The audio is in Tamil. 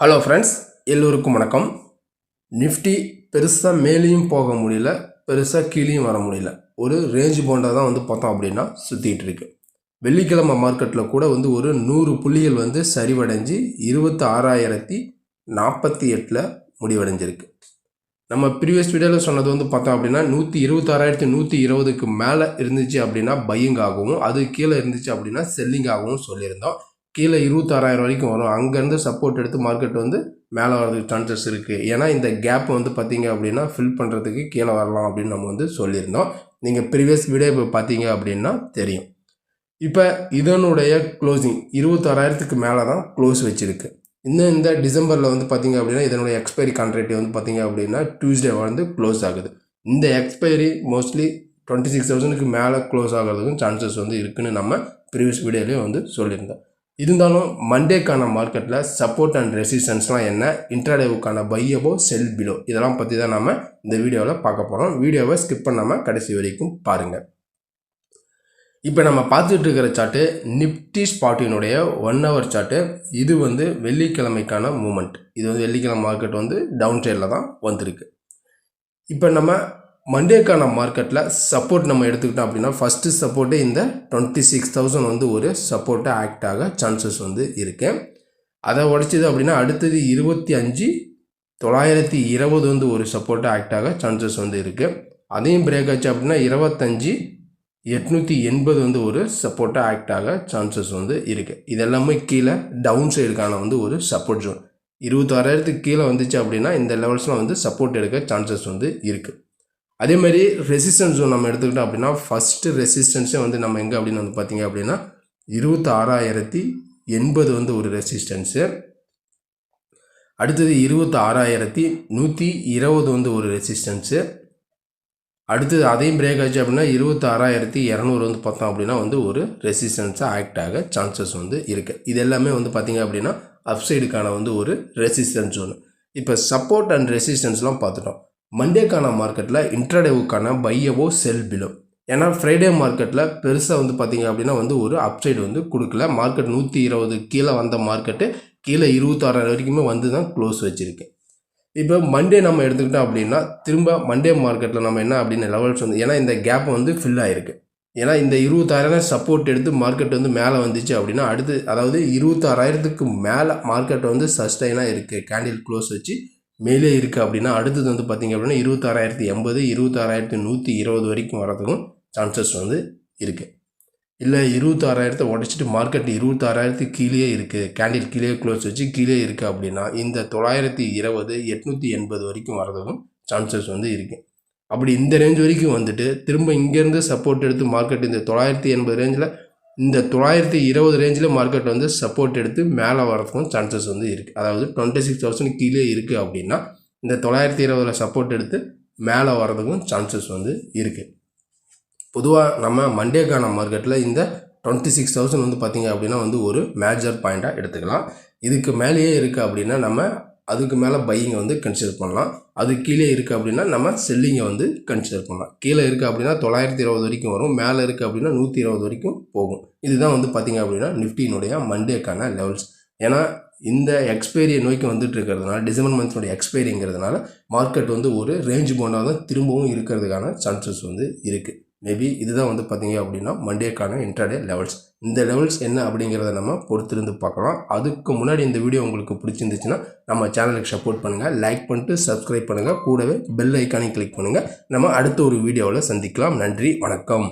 ஹலோ ஃப்ரெண்ட்ஸ் எல்லோருக்கும் வணக்கம். நிஃப்டி பெருசாக மேலேயும் போக முடியல பெருசாக கீழேயும் வர முடியல. ஒரு ரேஞ்ச் போண்டா தான் வந்து பார்த்தோம் அப்படின்னா சுற்றிக்கிட்டு இருக்கு. வெள்ளிக்கிழமை மார்க்கெட்டில் கூட வந்து ஒரு நூறு புள்ளிகள் வந்து சரிவடைஞ்சு இருபத்தி ஆறாயிரத்தி நாற்பத்தி எட்டில் முடிவடைஞ்சிருக்கு. நம்ம ப்ரீவியஸ் வீடியோவில் சொன்னது வந்து பார்த்தோம் அப்படின்னா நூற்றி இருபத்தாறாயிரத்தி நூற்றி இருபதுக்கு மேலே இருந்துச்சு அப்படின்னா பையிங் ஆகவும் அது கீழே இருந்துச்சு அப்படின்னா செல்லிங் ஆகவும் சொல்லியிருந்தோம். கீழே இருபத்தாறாயிரம் வரைக்கும் வரும். அங்கேருந்து சப்போர்ட் எடுத்து மார்க்கெட் வந்து மேலே வரதுக்கு சான்சஸ் இருக்குது ஏன்னா இந்த கேப் வந்து பார்த்தீங்க அப்படின்னா ஃபில் பண்ணுறதுக்கு கீழே வரலாம் அப்படின்னு நம்ம வந்து சொல்லியிருந்தோம். நீங்கள் ப்ரீவியஸ் வீடியோ இப்போ பார்த்தீங்க அப்படின்னா தெரியும். இப்போ இதனுடைய க்ளோசிங் இருபத்தாறாயிரத்துக்கு மேலே தான் க்ளோஸ் வச்சுருக்கு. இன்னும் இந்த டிசம்பரில் வந்து பார்த்தீங்க அப்படின்னா இதனுடைய எக்ஸ்பைரி கான்ட்ராக்ட் வந்து பார்த்தீங்க அப்படின்னா டியூஸ்டே வந்து க்ளோஸ் ஆகுது. இந்த எக்ஸ்பைரி மோஸ்ட்லி டுவெண்ட்டி சிக்ஸ் தௌசண்ட்க்கு மேலே க்ளோஸ் ஆகிறதுக்கும் சான்சஸ் வந்து இருக்குதுன்னு நம்ம ப்ரீவியஸ் வீடியோலேயே வந்து சொல்லியிருந்தோம். இருந்தாலும் மண்டேக்கான மார்க்கெட்டில் சப்போர்ட் அண்ட் ரெசிஸ்டன்ஸ்லாம் என்ன? இன்ட்ராடேவுக்கான பையபோ செல் பிலோ இதெல்லாம் பற்றி தான் நம்ம இந்த வீடியோவில் பார்க்க போகிறோம் வீடியோவை ஸ்கிப் பண்ணாமல் கடைசி வரைக்கும் பாருங்கள் இப்போ நம்ம பார்த்துட்டு இருக்கிற சார்ட்டு நிப்டி ஸ்பாட்டினுடைய ஒன் ஹவர் சார்ட்டு இது வந்து வெள்ளிக்கிழமைக்கான மூமெண்ட் இது வந்து வெள்ளிக்கிழமை மார்க்கெட் வந்து டவுன் சைடில் தான் வந்திருக்கு. இப்போ நம்ம மண்டேக்கான மார்க்கெட்டில் சப்போர்ட் நம்ம எடுத்துக்கிட்டோம் அப்படின்னா ஃபஸ்ட்டு சப்போர்ட்டே இந்த டுவெண்ட்டி சிக்ஸ் தௌசண்ட் வந்து ஒரு சப்போர்ட்டாக ஆக்ட் ஆக சான்சஸ் வந்து இருக்குது அதை உடைச்சிது அப்படின்னா அடுத்தது இருபத்தி அஞ்சு தொள்ளாயிரத்தி இருபது வந்து ஒரு சப்போர்ட்டாக ஆக்ட் ஆக சான்சஸ் வந்து இருக்குது அதையும் பிரேக் ஆச்சு அப்படின்னா இருபத்தஞ்சி எட்நூற்றி எண்பது வந்து ஒரு சப்போர்ட்டாக ஆக்ட் ஆக சான்சஸ் வந்து இருக்குது இதெல்லாமே கீழே டவுன் சைடுக்கான வந்து ஒரு சப்போர்ட் ஜோன் இருபத்தாறாயிரத்துக்கு கீழே வந்துச்சு அப்படின்னா இந்த லெவல்ஸ்லாம் வந்து சப்போர்ட் எடுக்க சான்சஸ் வந்து இருக்குது அதே மாதிரி ரெசிஸ்டன்ஸ் ஜோன் நம்ம எடுத்துக்கிட்டோம் அப்படின்னா ஃபஸ்ட்டு ரெசிஸ்டன்ஸே வந்து நம்ம எங்கே அப்படின்னு வந்து பார்த்தீங்க அப்படின்னா இருபத்தி ஆறாயிரத்தி எண்பது வந்து ஒரு ரெசிஸ்டன்ஸு அடுத்தது இருபத்தி ஆறாயிரத்தி நூற்றி இருபது வந்து ஒரு ரெசிஸ்டன்ஸு அடுத்தது அதையும் பிரேக் ஆச்சு அப்படின்னா இருபத்தாறாயிரத்தி இரநூறு வந்து பார்த்தோம் அப்படின்னா வந்து ஒரு ரெசிஸ்டன்ஸாக ஆக்ட் ஆக சான்சஸ் வந்து இருக்குது இது எல்லாமே வந்து பார்த்திங்க அப்படின்னா அப்சைடுக்கான வந்து ஒரு ரெசிஸ்டன்ஸ் ஒன்று இப்போ சப்போர்ட் அண்ட் ரெசிஸ்டன்ஸ்லாம் பார்த்துட்டோம். மண்டேக்கான மார்க்கெட்டில் இன்ட்ரடேவுக்கான பையவோ செல் பிலோ ஏன்னா ஃப்ரைடே மார்க்கெட்டில் பெருசாக வந்து பார்த்திங்க அப்படின்னா வந்து ஒரு அப்சைடு வந்து கொடுக்கல. மார்க்கெட் நூற்றி இருபது கீழே வந்த மார்க்கெட்டு கீழே இருபத்தாறாயிரம் வரைக்குமே வந்து தான் க்ளோஸ் வச்சுருக்கு இப்போ மண்டே நம்ம எடுத்துக்கிட்டோம் அப்படின்னா திரும்ப மண்டே மார்க்கெட்டில் நம்ம என்ன அப்படின்னு லெவல்ஸ் வந்து ஏன்னா இந்த கேப் வந்து ஃபில் ஆகிருக்கு ஏன்னா இந்த இருபத்தாயிரம் சப்போர்ட் எடுத்து மார்க்கெட் வந்து மேலே வந்துச்சு அப்படின்னா அடுத்து அதாவது இருபத்தாறாயிரத்துக்கு மேலே மார்க்கெட் வந்து சஸ்டைனாக இருக்குது கேண்டில் க்ளோஸ் வச்சு மேலே இருக்குது அப்படின்னா அடுத்தது வந்து பார்த்திங்க அப்படின்னா இருபத்தாறாயிரத்தி எண்பது இருபத்தாறாயிரத்தி நூற்றி இருபது வரைக்கும் வரதுக்கும் சான்சஸ் வந்து இருக்குது இல்லை இருபத்தாறாயிரத்தை உடச்சிட்டு மார்க்கெட் இருபத்தாறாயிரத்து கீழே இருக்குது கேண்டில் கீழே க்ளோஸ் வச்சு கீழே இருக்குது அப்படின்னா இந்த தொள்ளாயிரத்தி இருபது எட்நூற்றி எண்பது வரைக்கும் வரதுக்கும் சான்சஸ் வந்து இருக்குது அப்படி இந்த ரேஞ்ச் வரைக்கும் வந்துட்டு திரும்ப இங்கேருந்து சப்போர்ட் எடுத்து மார்க்கெட் இந்த தொள்ளாயிரத்தி எண்பது ரேஞ்சில் இந்த தொள்ளாயிரத்தி இருபது ரேஞ்சில் மார்க்கெட் வந்து சப்போர்ட் எடுத்து மேலே வரதுக்கும் சான்சஸ் வந்து இருக்குது அதாவது டுவெண்ட்டி சிக்ஸ் தௌசண்ட் கீழே இருக்குது அப்படின்னா இந்த தொள்ளாயிரத்தி இருபதில் சப்போர்ட் எடுத்து மேலே வரதுக்கும் சான்சஸ் வந்து இருக்குது பொதுவாக நம்ம மண்டேக்கான மார்க்கெட்டில் இந்த டுவெண்ட்டி சிக்ஸ் தௌசண்ட் வந்து பார்த்திங்க அப்படின்னா வந்து ஒரு மேஜர் பாயிண்ட்டாக எடுத்துக்கலாம். இதுக்கு மேலேயே இருக்குது அப்படின்னா நம்ம அதுக்கு மேலே பையிங்கை வந்து கன்சிடர் பண்ணலாம். அது கீழே இருக்குது அப்படின்னா நம்ம செல்லிங்கை வந்து கன்சிடர் பண்ணலாம். கீழே இருக்குது அப்படின்னா தொள்ளாயிரத்தி இருபது வரைக்கும் வரும். மேலே இருக்குது அப்படின்னா நூற்றி இருபது வரைக்கும் போகும். இதுதான் வந்து பார்த்திங்க அப்படின்னா நிஃப்டியினுடைய மண்டேக்கான லெவல்ஸ் ஏன்னா இந்த எக்ஸ்பைரியை நோக்கி வந்துட்டு இருக்கிறதுனால டிசம்பர் மந்த்ஸோடைய எக்ஸ்பைரிங்கிறதுனால மார்க்கெட் வந்து ஒரு ரேஞ்ச் போனால் தான் திரும்பவும் இருக்கிறதுக்கான சான்சஸ் வந்து இருக்குது மேபி இதுதான் வந்து பார்த்தீங்க அப்படின்னா மண்டேக்கான இன்ட்ராடே லெவல்ஸ் இந்த லெவல்ஸ் என்ன அப்படிங்கிறத நம்ம பொறுத்திருந்து பார்க்கலாம். அதுக்கு முன்னாடி இந்த வீடியோ உங்களுக்கு பிடிச்சிருந்துச்சுன்னா நம்ம சேனலுக்கு சப்போர்ட் பண்ணுங்கள் லைக் பண்ணிட்டு சப்ஸ்கிரைப் பண்ணுங்கள் கூடவே பெல் ஐக்கானையும் கிளிக் பண்ணுங்கள் நம்ம அடுத்த ஒரு வீடியோவில் சந்திக்கலாம். நன்றி. வணக்கம்.